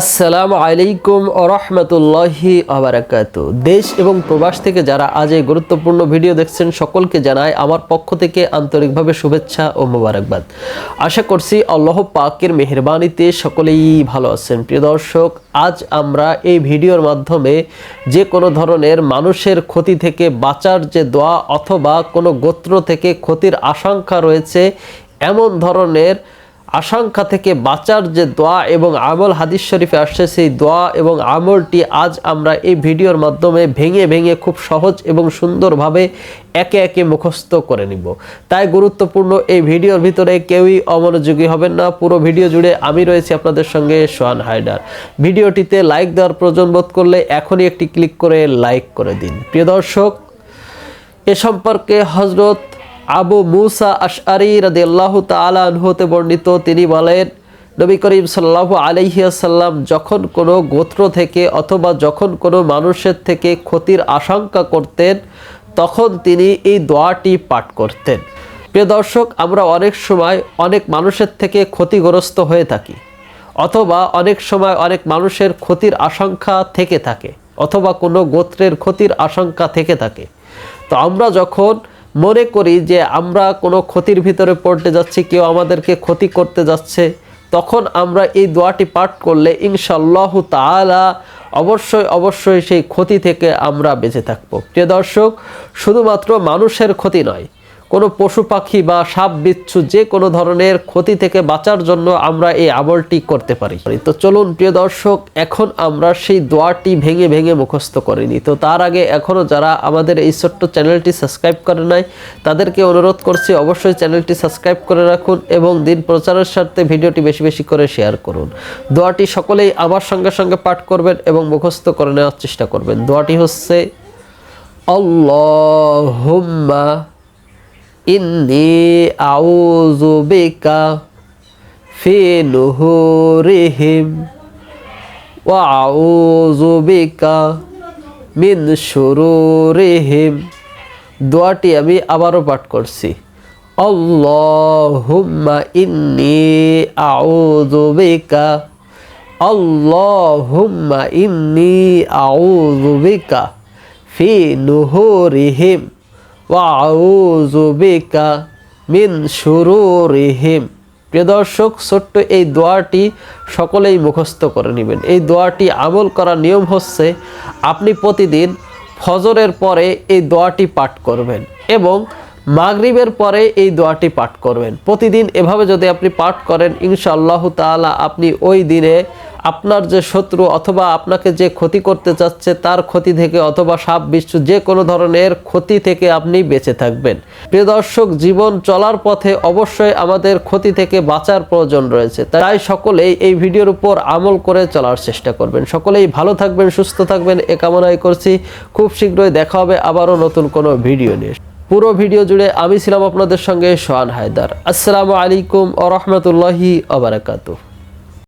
আসসালামু আলাইকুম আরহামতুল্লাহি আবরাকাত দেশ এবং প্রবাস থেকে যারা আজ এই গুরুত্বপূর্ণ ভিডিও দেখছেন, সকলকে জানায় আমার পক্ষ থেকে আন্তরিকভাবে শুভেচ্ছা ও মোবারকবাদ। আশা করছি আল্লাহ পাকের মেহরবানিতে সকলেই ভালো আছেন। প্রিয় দর্শক, আজ আমরা এই ভিডিওর মাধ্যমে যে কোনো ধরনের মানুষের ক্ষতি থেকে বাঁচার যে দোয়া অথবা কোনো গোত্র থেকে ক্ষতির আশঙ্কা রয়েছে, এমন ধরনের আশঙ্কা থেকে বাঁচার যে দোয়া এবং আমল হাদিস শরীফে আসছে, সেই দোয়া এবং আমলটি আজ আমরা এই ভিডিওর মাধ্যমে ভেঙে ভেঙে খুব সহজ এবং সুন্দরভাবে একে একে মুখস্থ করে নিব। তাই গুরুত্বপূর্ণ এই ভিডিওর ভিতরে কেউই অমনোযোগী হবেন না। পুরো ভিডিও জুড়ে আমি রয়েছি আপনাদের সঙ্গে সোহান হায়দার। ভিডিওটিতে লাইক দেওয়ার প্রয়োজন বোধ করলে এখনই একটি ক্লিক করে লাইক করে দিন। প্রিয় দর্শক, এ সম্পর্কে হজরত আবু মুসা আশআরি তাআলা আনহু হতে বর্ণিত, তিনি বলেন, নবী করিম সাল্লাল্লাহু আলাইহি আসাল্লাম যখন কোনো গোত্র থেকে অথবা যখন কোনো মানুষের থেকে ক্ষতির আশঙ্কা করতেন, তখন তিনি এই দোয়াটি পাঠ করতেন। প্রিয় দর্শক, আমরা অনেক সময় অনেক মানুষের থেকে ক্ষতিগ্রস্ত হয়ে থাকি, অথবা অনেক সময় অনেক মানুষের ক্ষতির আশঙ্কা থেকে থাকে, অথবা কোনো গোত্রের ক্ষতির আশঙ্কা থেকে থাকে। তো আমরা যখন মনে করি যে আমরা কোনো ক্ষতির ভিতরে পড়তে যাচ্ছি, কেউ আমাদেরকে ক্ষতি করতে যাচ্ছে, তখন আমরা এই দোয়াটি পাঠ করলে ইনশাল্লাহ তালা অবশ্যই অবশ্যই সেই ক্ষতি থেকে আমরা বেঁচে থাকব। প্রিয় দর্শক, শুধুমাত্র মানুষের ক্ষতি নয় কোনো পশু পাখি বা সাপ, বিচ্ছু যে কোনো ধরনের ক্ষতি থেকে বাঁচার জন্য আমরা এই আমলটি করতে পারি। তো চলুন, প্রিয় দর্শক, এখন আমরা সেই দোয়াটি ভেঙে ভেঙে মুখস্থ করিনি তো তার আগে এখনও যারা আমাদের এই ছোট্ট চ্যানেলটি সাবস্ক্রাইব করে নাই, তাদেরকে অনুরোধ করছি অবশ্যই চ্যানেলটি সাবস্ক্রাইব করে রাখুন এবং দিন প্রচারের স্বার্থে ভিডিওটি বেশি বেশি করে শেয়ার করুন। দোয়াটি সকলেই আমার সঙ্গে সঙ্গে পাঠ করবেন এবং মুখস্থ করে নেওয়ার চেষ্টা করবেন। দোয়াটি হচ্ছে, আল্লাহুম্মা আউযু বিকা ফি নুহুরিহিম ওয়া আউযু বিকা মিন শুরুরিহিম। দোয়াটি আমি আবারও পাঠ করছি। আল্লাহুম্মা ইন্নি আউযু বিকা। আল্লাহুম্মা ইন্নি আউযু বিকা ফি নুহুরিহিম। ওয়াউযু বিকা মিন প্রিয় দর্শক, ছোট্ট এই দোয়াটি সকলেই মুখস্থ করে নেবেন। এই দোয়াটি আমল করার নিয়ম হচ্ছে, আপনি প্রতিদিন ফজরের পরে এই দোয়াটি পাঠ করবেন এবং মাগরিবের পরে এই দোয়াটি পাঠ করবেন। প্রতিদিন এভাবে যদি আপনি পাঠ করেন, ইনশাআল্লাহ তাআলা আপনি ওই দিনে আপনার যে শত্রু অথবা আপনাকে যে ক্ষতি করতে চাচ্ছে তার ক্ষতি থেকে অথবা সাপ, বিচ্ছু যে কোনো ধরনের ক্ষতি থেকে আপনি বেঁচে থাকবেন। প্রিয় দর্শক, জীবন চলার পথে অবশ্যই আমাদের ক্ষতি থেকে বাঁচার প্রয়োজন রয়েছে। তাই সকলেই এই ভিডিওর উপর আমল করে চলার চেষ্টা করবেন। সকলেই ভালো থাকবেন, সুস্থ থাকবেন, এ কামনাই করছি। খুব শীঘ্রই দেখা হবে আবারও নতুন কোনো ভিডিও নিয়ে। পুরো ভিডিও জুড়ে আমি ছিলাম আপনাদের সঙ্গে সোহান হায়দার। আসসালামু আলাইকুম ও রহমতুল্লাহি আবরাকাতুহ